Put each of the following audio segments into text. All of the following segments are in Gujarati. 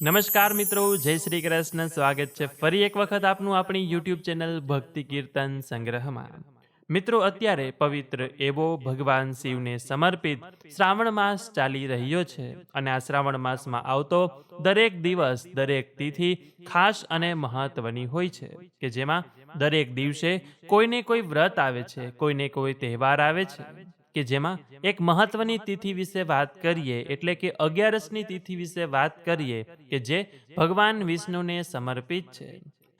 નમસ્કાર મિત્રો, જય શ્રી કૃષ્ણ. સ્વાગત છે ફરી એક વખત આપનું આપણી યુટ્યુબ ચેનલ ભક્તિ કીર્તન સંગ્રહમાં. મિત્રો, અત્યારે પવિત્ર એવો ભગવાન શિવને સમર્પિત શ્રાવણ માસ ચાલી રહ્યો છે અને આ શ્રાવણ માસમાં આવતો દરેક દિવસ, દરેક તિથિ ખાસ અને મહત્વની હોય છે કે જેમાં દરેક દિવસે કોઈને કોઈ વ્રત આવે છે, કોઈને કોઈ તહેવાર આવે છે. કે જેમાં એક મહત્વની તિથિ વિશે વાત કરીએ એટલે કે અગિયારસની તિથિ વિશે વાત કરીએ કે જે ભગવાન વિષ્ણુને સમર્પિત છે.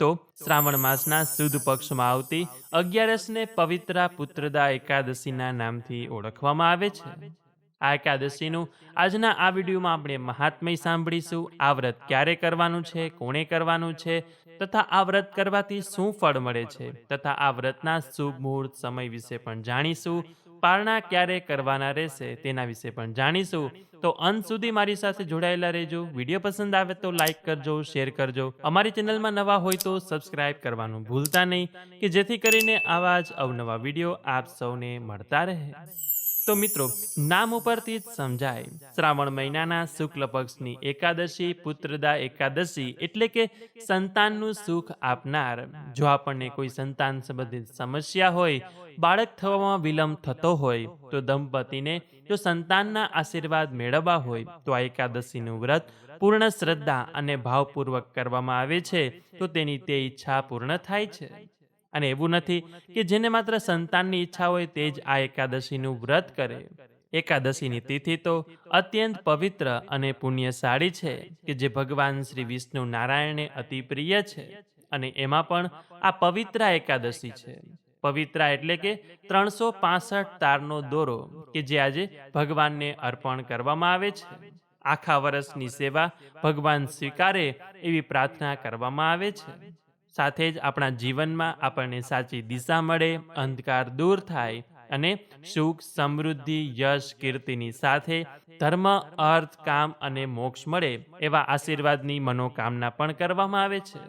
તો શ્રાવણ માસના સુદ પક્ષમાં આવતી અગિયારસને પવિત્રા પુત્રદા એકાદશીના નામથી ઓળખવામાં આવે છે. આ એકાદશીનું આજના આ વિડીયોમાં આપણે મહાત્મય સાંભળીશું. આ વ્રત ક્યારે કરવાનું છે? કોણે કરવાનું છે? તથા આ વ્રત કરવાથી શું ફળ મળે છે? તથા આ વ્રતના શુભ મુહૂર્ત સમય વિશે પણ જાણીશું. પારણા ક્યારે કરવાના રહેશે તેના વિશે પણ જાણીશું. તો અંત સુધી મારી સાથે જોડાયેલા રહેજો. વીડિયો પસંદ આવે તો લાઈક કરજો, શેર કરજો. અમારી ચેનલમાં નવા હોય તો સબસ્ક્રાઇબ કરવાનું ભૂલતા નહીં, કે જેથી કરીને આવા જ અવનવા વીડિયો આપ સૌને મળતા રહે. તો મિત્રો, નામ ઉપરથી જ સમજાય. શ્રાવણ મહિનાના શુક્લ પક્ષની એકાદશી, પુત્રદા એકાદશી એટલે કે સંતાનનું સુખ આપનાર. જો આપણને કોઈ સંતાન સંબંધિત સમસ્યા હોય, બાળક થવામાં વિલંબ થતો હોય, તો દંપતીને જો સંતાનના આશીર્વાદ મેળવવા હોય, તો આ એકાદશીનું વ્રત પૂર્ણ શ્રદ્ધા અને ભાવપૂર્વક કરવામાં આવે છે, તો તેની તે ઈચ્છા પૂર્ણ થાય છે. અને એવું નથી કે જેને માત્ર સંતાનની ઈચ્છા હોય તે જ આ એકાદશીનું વ્રત કરે. એકાદશીની તિથિ તો અત્યંત પવિત્ર અને પુણ્યશાળી છે કે જે ભગવાન શ્રી વિષ્ણુ નારાયણે અતિ પ્રિય છે અને એમાં પણ આ પવિત્રા એકાદશી છે. પવિત્રા એટલે કે ત્રણસો તારનો દોરો કે જે આજે ભગવાનને અર્પણ કરવામાં આવે છે. આખા વર્ષની સેવા ભગવાન સ્વીકારે એવી પ્રાર્થના કરવામાં આવે છે. સાથે જ આપણા જીવનમાં આપણને સાચી દિશા મળે, અંધકાર દૂર થાય અને સુખ, સમૃદ્ધિ, યશ, કીર્તિની સાથે ધર્મ, અર્થ, કામ અને મોક્ષ મળે એવા આશીર્વાદની મનોકામના પણ કરવામાં આવે છે.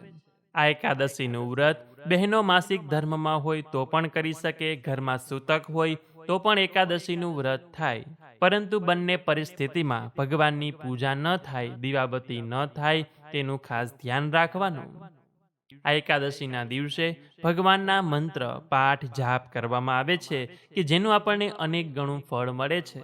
આ એકાદશીનું વ્રત બહેનો માસિક ધર્મમાં હોય તો પણ કરી શકે, ઘરમાં સૂતક હોય તો પણ એકાદશીનું વ્રત થાય. પરંતુ બંને પરિસ્થિતિમાં ભગવાનની પૂજા ન થાય, દીવાબત્તી ન થાય, તેનું ખાસ ધ્યાન રાખવાનું. આ એકાદશીના દિવસે ભગવાનના મંત્ર, પાઠ, જાપ કરવામાં આવે છે કે જેનું આપણને અનેક ગણું ફળ મળે છે.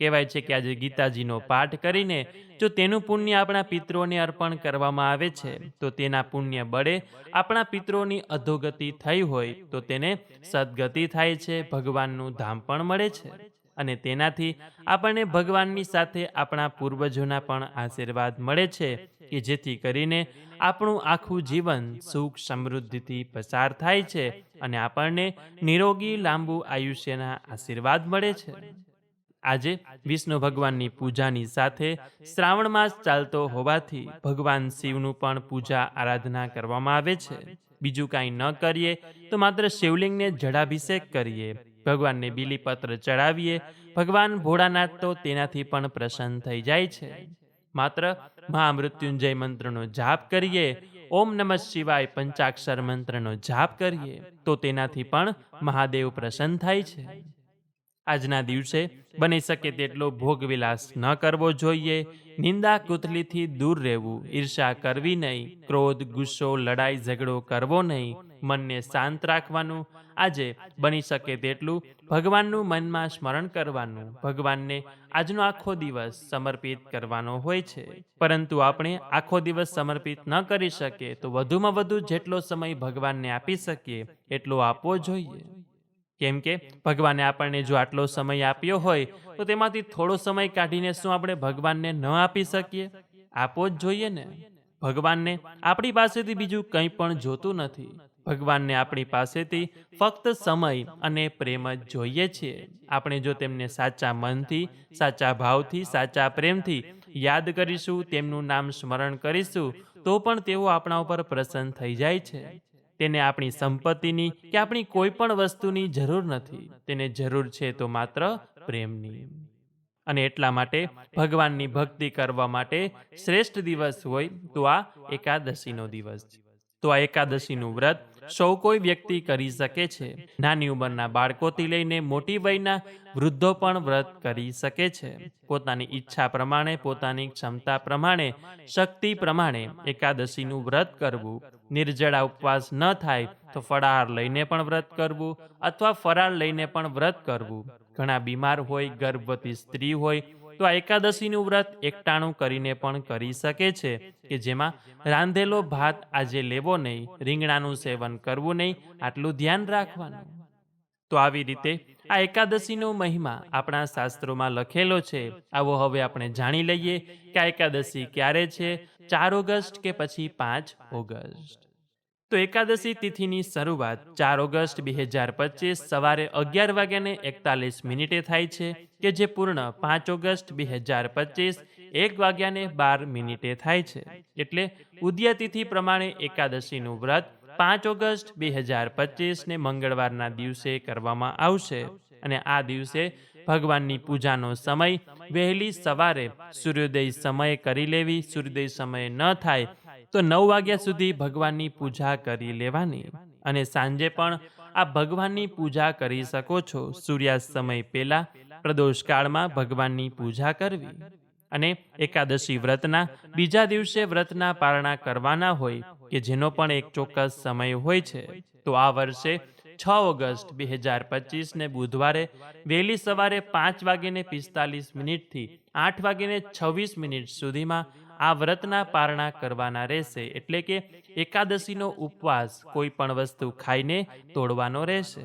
કહેવાય છે કે આજે ગીતાજીનો પાઠ કરીને જો તેનું પુણ્ય આપણા પિત્રોને અર્પણ કરવામાં આવે છે, તો તેના પુણ્ય બળે આપણા પિત્રોની અધોગતિ થઈ હોય, તો તેને સદગતિ થાય છે, ભગવાનનું ધામ પણ મળે છે. અને તેનાથી આપણને ભગવાનની સાથે આપણા પૂર્વજોના પણ આશીર્વાદ મળે છે. કે જેથી કરીને આપણું આખું જીવન સુખ સમૃદ્ધિથી પસાર થાય છે અને આપણને નિરોગી લાંબુ આયુષ્યના આશીર્વાદ મળે છે. આજે વિષ્ણુ ભગવાનની પૂજાની સાથે શ્રાવણ માસ ચાલતો હોવાથી ભગવાન શિવનું પણ પૂજા આરાધના કરવામાં આવે છે. બીજું કાંઈ ન કરીએ તો માત્ર શિવલિંગને જળાભિષેક કરીએ. ભગવાનને બીલીપત્ર ચડાવીએ. ભગવાન ભોળાનાથ તો તેનાથી પણ પ્રસન્ન થઈ જાય છે. માત્ર મહામૃત્યુંજય મંત્રનો જાપ કરીએ, ઓમ નમઃ શિવાય પંચાક્ષર મંત્રનો જાપ કરીએ, તો તેનાથી પણ મહાદેવ પ્રસન્ન થાય છે. આજના દિવસે બની શકે તેટલો ભોગવિલાસ ન કરવો જોઈએ, નિંદા કુતલીથી દૂર રહેવું, ઈર્ષા કરવી નહીં, ક્રોધ, ગુસ્સો, લડાઈ, ઝઘડો કરવો નહીં મનને શાંત રાખવાનું, આજે બની શકે તેટલું ભગવાનનું મનમાં સ્મરણ કરવાનું, ભગવાનને આજનો આખો દિવસ સમર્પિત કરવાનો હોય છે. પરંતુ આપણે આખો દિવસ સમર્પિત ન કરી શકીએ, તો વધુમાં વધુ જેટલો સમય ભગવાનને આપી શકીએ, એટલો આપવો જોઈએ. કેમ કે ભગવાને આપણને જો આટલો સમય આપ્યો હોય, તો તેમાંથી થોડો સમય કાઢીને શું આપણે ભગવાનને ન આપી શકીએ? આપવો જ જોઈએ ને. ભગવાનને આપણી પાસેથી બીજું કંઈ પણ જોતું નથી. ભગવાનને આપણી પાસેથી ફક્ત સમય અને પ્રેમ જ જોઈએ છીએ. આપણે જો તેમને સાચા મનથી, સાચા ભાવથી, સાચા પ્રેમથી યાદ કરીશું, તેમનું નામ સ્મરણ કરીશું, તો પણ તેઓ આપણા ઉપર પ્રસન્ન થઈ જાય છે. તેને આપણી સંપત્તિની કે આપણી કોઈ પણ વસ્તુની જરૂર નથી. તેને જરૂર છે તો માત્ર પ્રેમની. અને એટલા માટે ભગવાનની ભક્તિ કરવા માટે શ્રેષ્ઠ દિવસ હોય તો આ એકાદશીનો દિવસ છે. તો આ એકાદશીનું વ્રત સૌ કોઈ વ્યક્તિ કરી શકે છે. નાની ઉંમરના બાળકોથી લઈને મોટી વયના વૃદ્ધો પણ વ્રત કરી શકે છે. પોતાની ઈચ્છા પ્રમાણે, પોતાની ક્ષમતા પ્રમાણે, શક્તિ પ્રમાણે એકાદશીનું વ્રત કરવું. નિર્જળા ઉપવાસ ન થાય તો ફળાહાર લઈને પણ વ્રત કરવું અથવા ફરાળ લઈને પણ વ્રત કરવું. ઘણા બીમાર હોય, ગર્ભવતી સ્ત્રી હોય તો આ એકાદશીનું વ્રત એકટાણું કરીને પણ કરી શકે છે કે જેમાં રાંધેલો ભાત આજે લેવો નહીં, રીંગણાનું સેવન કરવું નહીં, આટલું ધ્યાન રાખવાનું. તો આવી રીતે આ એકાદશીનો મહિમા આપણા શાસ્ત્રોમાં લખેલો છે. આવો હવે આપણે જાણી લઈએ કે આ એકાદશી ક્યારે છે? ચાર ઓગસ્ટ કે પછી પાંચ ઓગસ્ટ? તો એકાદશી તિથિની શરૂઆત ચાર ઓગસ્ટ બે હજાર પચીસ સવારે અગિયાર વાગ્યાને એકતાલીસ મિનિટે થાય છે, કે જે પૂર્ણ પાંચ ઓગસ્ટ બે હજાર પચીસ એક વાગ્યાને બાર મિનિટે થાય છે. એટલે ઉદય તિથિ પ્રમાણે એકાદશીનું વ્રત પાંચ ઓગસ્ટ બે હજાર પચીસને મંગળવારના દિવસે કરવામાં આવશે. અને આ દિવસે ભગવાનની પૂજાનો સમય વહેલી સવારે સૂર્યોદય સમયે કરી લેવી. સૂર્યોદય સમયે ન થાય તો નવ વાગ્યા સુધી ભગવાનની પૂજા કરી લેવાની અને સાંજે પણ આ ભગવાનની પૂજા કરી શકો છો. સૂર્યાસ્ત સમય પહેલા પ્રદોષકાળમાં ભગવાનની પૂજા કરવી અને એકાદશી વ્રતના બીજા દિવસે વ્રતના પારણા કરવાના હોય કે જેનો પણ એક ચોક્કસ સમય હોય છે. તો આ વર્ષે છ ઓગસ્ટ બે હજાર પચીસને બુધવારે વહેલી સવારે પાંચ વાગીને પિસ્તાલીસ મિનિટથી આઠ વાગીને છવ્વીસ મિનિટ સુધીમાં આ વ્રતના પારણા કરવાના રહેશે એટલે કે એકાદશીનો ઉપવાસ કોઈ પણ વસ્તુ ખાઈને તોડવાનો રહેશે.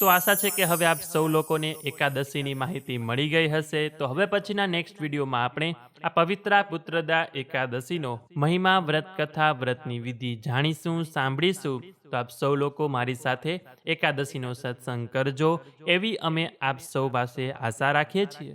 તો આશા છે કે હવે આપ સૌ લોકોને એકાદશીની માહિતી મળી ગઈ હશે. તો હવે પછીના નેક્સ્ટ વિડીયોમાં આપણે આ પવિત્રા પુત્રદા એકાદશીનો મહિમા વ્રત કથા વ્રતની વિધિ જાણીશું, સાંભળીશું. તો આપ સૌ લોકો મારી સાથે એકાદશીનો સત્સંગ કરજો. એવી અમે આપ સૌ પાસે આશા રાખીએ છીએ.